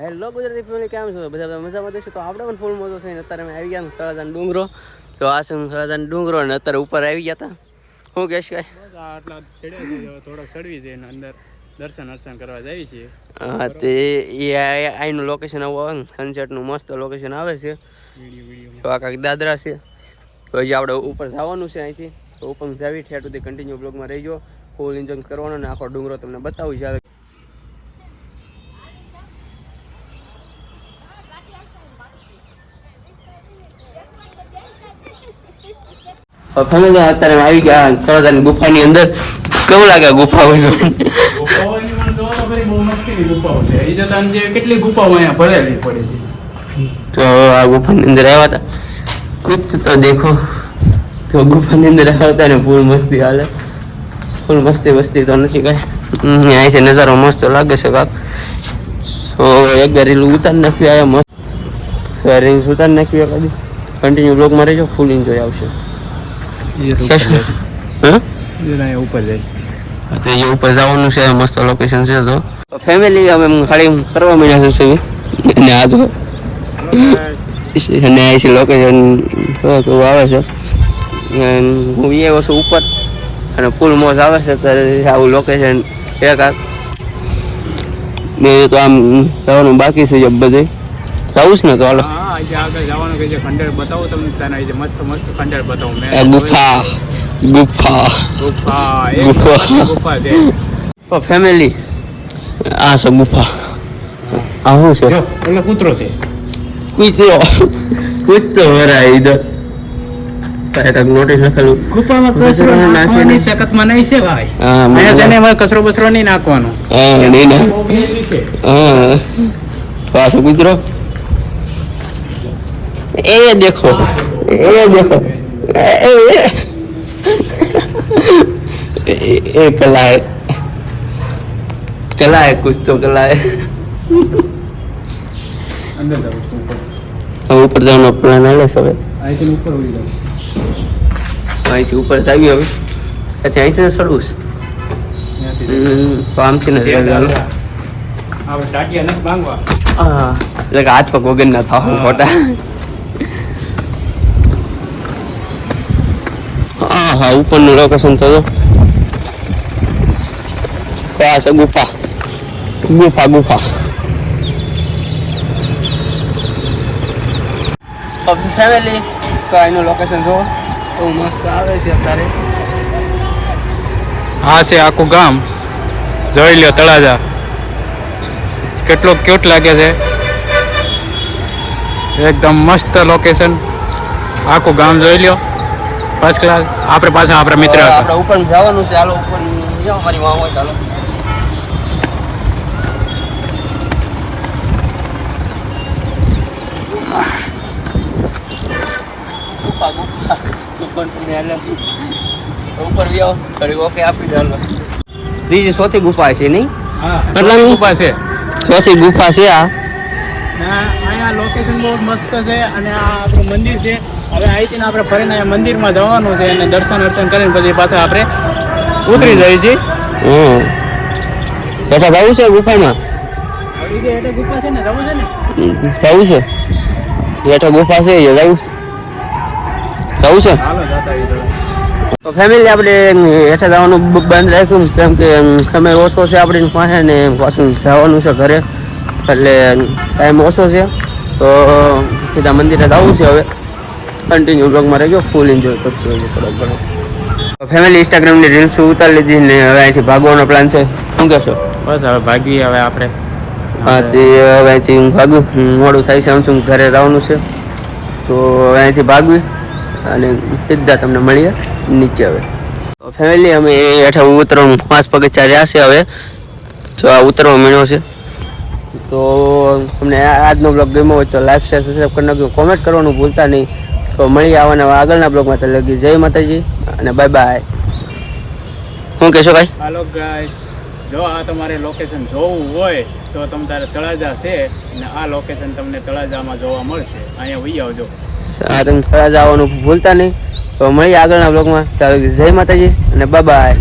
Hello Gujarati family કેમ છો? બધા બધા મજામાં દેશો તો આપણે પણ ફૂલ મજો છે ને અત્યારે અમે આવી ગયા તળાજાનો ડુંગરો. તો આ છે તળાજાનો ડુંગરો અને અત્યારે ઉપર આવી ગયા હતા શું કહેશ કાંઈ? આટલા ચડ્યા થોડોક ચડવી છે અંદર દર્શન દર્શન કરવા જઈએ છીએ હા તે એ આ- લોકેશન આવું આવે ને સનસેટનું મસ્ત લોકેશન આવે છે. તો આ કાંઈક દાદરા છે. તો હજી આપણે ઉપર જવાનું છે અહીંથી. તો ઉપર જાવી ઠેઠ સુધી કન્ટિન્યુ બ્લોગમાં રહીજો. ફૂલ એન્જોય કરવાનો ને આખો ડુંગરો તમને બતાવું છે ફેમિલી અત્યારે આવી ગયા તળાજાની ગુફાની અંદર. કેવું લાગે ગુફાઓ છે. તો કેટલી ગુફાઓ અહીંયા ભરેલી પડે છે. તો આ ગુફાની અંદર આવ્યા હતા. કુછ તો દેખો. તો ગુફાની અંદર આવ્યા હતા ને ફૂલ મસ્તી હાલે. ફૂલ મસ્તી વસ્તી તો નથી કઈ. છે નજારો મસ્ત લાગે છે કાક. તો એક વાર ઉતાર નાખ્યું આવ્યા મસ્ત. રીલ્સ ઉતાર નાખ્યું કદી કન્ટિન્યુ બ્લોગમાં રહેજો ફૂલ એન્જોય આવશે. ઉપર જાય. તો એ ઉપર જવાનું છે મસ્ત લોકેશન છે તો. ફેમિલી અમે ખાલી કરવા માંડ્યા છે ને અને આ અને આ છે લોકેશન કેવું આવે છે. હું એ વસ્તુ ઉપર. અને ફૂલ મોજ આવે છે ત્યારે આવું લોકેશન એક આ. ને તો આમ જવાનું બાકી છે જે બધે. જવું ને તો હાલો. હા આગળ જવાનું કે જે ખંડેર બતાવો તમને તને જે મસ્ત મસ્ત ખંડેર બતાવો મેં. ગુફા ગુફા. ગુફા ગુફા. ગુફા છે. તો ફેમિલી આ છે ગુફા. આ શું છે? જો એટલે કૂતરો છે. કૂતરો? કૂતરો વરાય ઈધર નોટિસ લખેલું? ગુફામાં કચરો કચરો નાખવાની શકતમાં નહીં છે ભાઈ. હા અહીંયા છે ને કચરો બચરો નહીં નાખવાનો. હા નહીં ને. હા. કૂતરો? એ દેખો એ દેખો એ એ એ કલા है कला है कुछ तो कला है અંદર જાઉં છું ઉપર હવે ઉપર જવાનો પ્લાન હાલે છે હવે અહીંથી ઉપર ઉડી જાઉં અહીંથી ઉપર જાવી હવે ત્યાંથી અહીંથી ને ચડવું છે ત્યાંથી હમ, તો આમથી ને જાઉં. ચાલો આપણે ટાટિયા નથી ભાંગવા હા એટલે કે હાથ પગ વગર ના થાવ હા. ખોટા હા હા ઉપરનું લોકેશન તો આ છે ગુફા. ગુફા ગુફા. ફેમિલી તો એનું લોકેશન જો બહુ મસ્ત આવે છે અત્યારે. આ છે આખું ગામ. જોઈ લ્યો તળાજા. કેટલો ક્યુટ લાગે છે. એકદમ મસ્ત લોકેશન આખું ગામ જોઈ લ્યો. ફર્સ્ટ ક્લાસ આપણે પાછા આપણા મિત્ર હતા. આપણે ઉપર જવાનું છે. હાલો ઉપર જાઓ મારી માં હોય ચાલો ગુફા, ગુફા. ઉપર તમે ઉપર જાઓ ઘડી ઓકે આપી દે હાલો. બીજી ચોથી ગુફા છે નહીં? કેટલાની? ઊભા છે. ચોથી ગુફા છે આ. અહીંયા લોકેશન બહુ મસ્ત છે અને આ આપણું મંદિર છે. હવે અહીંથી આપણે ફરીને મંદિરમાં જવાનું છે અને દર્શન દર્શન કરીને પછી પાછા આપણે ઉતરી જઈએ છીએ હમ. પાછા જવું છે ગુફામાં? ગુફા છે ને જવું છે ને? જવું છે. બેઠા ગુફા છે એ જવું છે. જવું તો ફેમિલી આપણે હેઠા જવાનું બંધ રાખ્યું કેમ કે સમય ઓછો છે આપણી પાસે ને પાછું જવાનું છે ઘરે. એટલે ટાઈમ ઓછો છે. તો સીધા મંદિરે જવું છે હવે. કન્ટિન્યુ બ્લોગમાં રહેજો ફૂલ એન્જોય કરશું હજી થોડોક ઘણો. ફેમિલી ઇન્સ્ટાગ્રામની રીલ્સ ઉતારી લીધી ને હવે અહીંથી ભાગવાનો પ્લાન છે? શું કહેશો? બસ હવે ભાગીએ હવે આપણે. હા તે હવે અહીંથી હું ભાગું. મોડું થાય છે આમ ઘરે જવાનું છે. તો હવે અહીંથી ભાગવી અને સીધા તમને મળીએ નીચે હવે. ફેમિલી અમે હેઠા ઉતરવાનું પાંચ પગથિયા રહ્યા છે હવે. તો આ ઉતરવા મળ્યો છે. તો તમને આજનો બ્લોગ ગમ્યો હોય તો લાઈક શેર સબસ્ક્રાઈબ કરી નાખજો. કોમેન્ટ કરવાનું ભૂલતા નહીં. તો મળી આવવાના આગળના બ્લોગમાં ત્યાં લગી જય માતાજી અને બાય બાય શું કહેશો ભાઈ? હાલો ગાઈસ જો આ તમારે લોકેશન જોવું હોય તો તમ તારે તળાજા છે અને આ લોકેશન તમને તળાજામાં જોવા મળશે. અહીંયા વહી આવજો. આ તમે તળાજા આવવાનું ભૂલતા નહીં. તો મળી આગળના બ્લોગમાં. જય માતાજી અને બાય